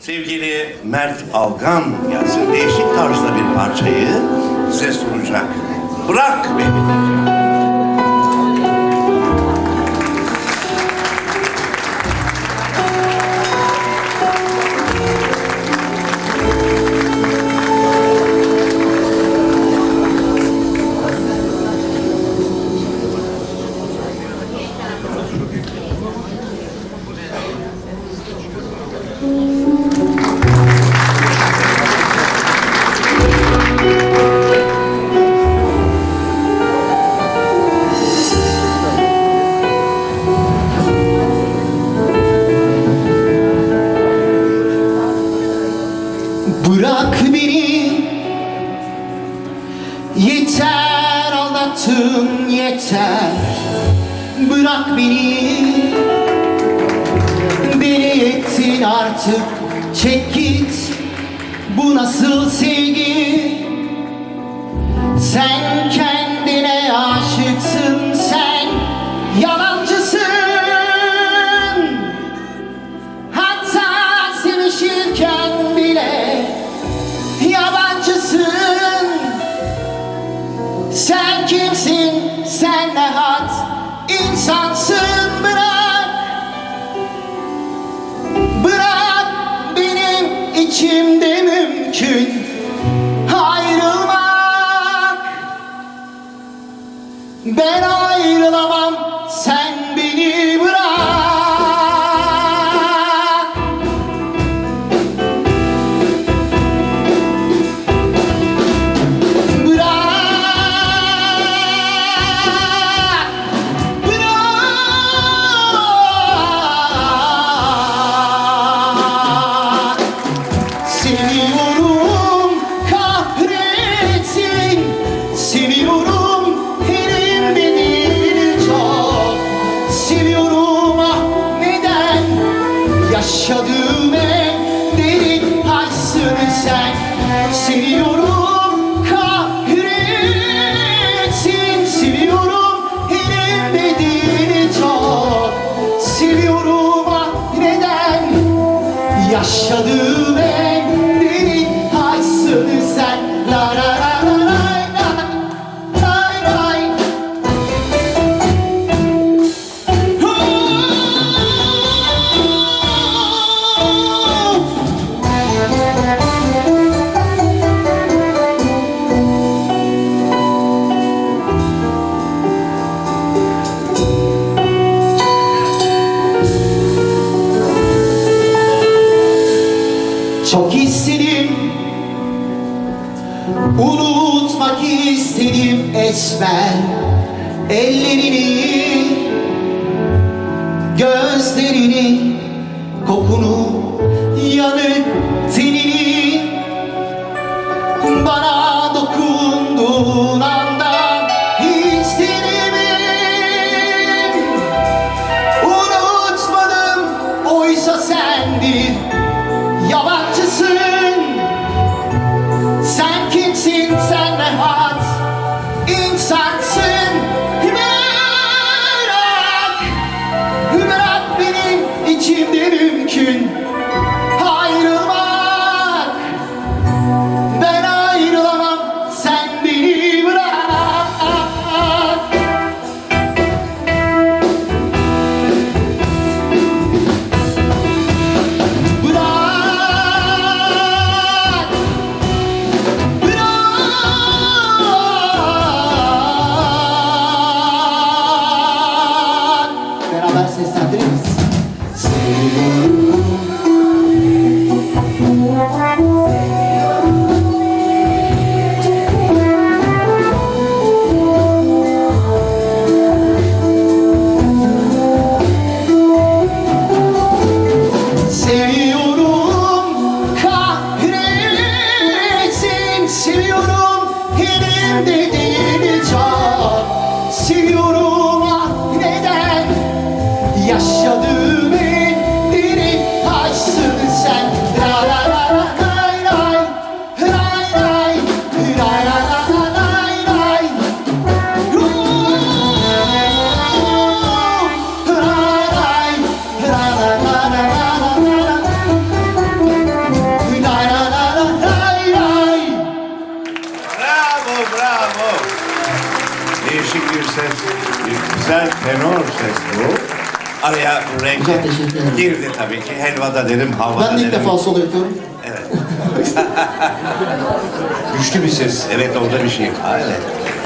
Sevgili Mert Algan gelsin değişik tarzda bir parçayı size sunacak. Bırak beni. Yeter aldattın yeter. Bırak beni. Beni ettin artık. Çek git. Bu nasıl sevgi? Sen kendine aşıksın sen ne hat? İnsansın bırak. Bırak benim içimde Yaşadığım en derin aşsın sen. Seviyorum kahretsin. Seviyorum elimde değil çok. Seviyorum ah neden? Yaşadığım en Çok istedim. Unutmak istedim esmer Ellerini Gözlerini Kokunu Yanık Yabancısın Sen kimsin? Sen rahat insansın. Bırak Bırak benim içimde mümkün Beraber seslendiririz Seviyorum Seviyorum Yaşadığım en derin sen La la la la lay lay Lay lay Lay la la la lay lay Bravo bravo Değişik bir ses, güzel tenor ses bu. Araya renk Çok teşekkür ederim. girdi tabii ki. Helvada derim, havada Ben de ilk derim. defa solo yapıyorum. Evet. Güçlü bir ses. Evet orada bir şey. Evet.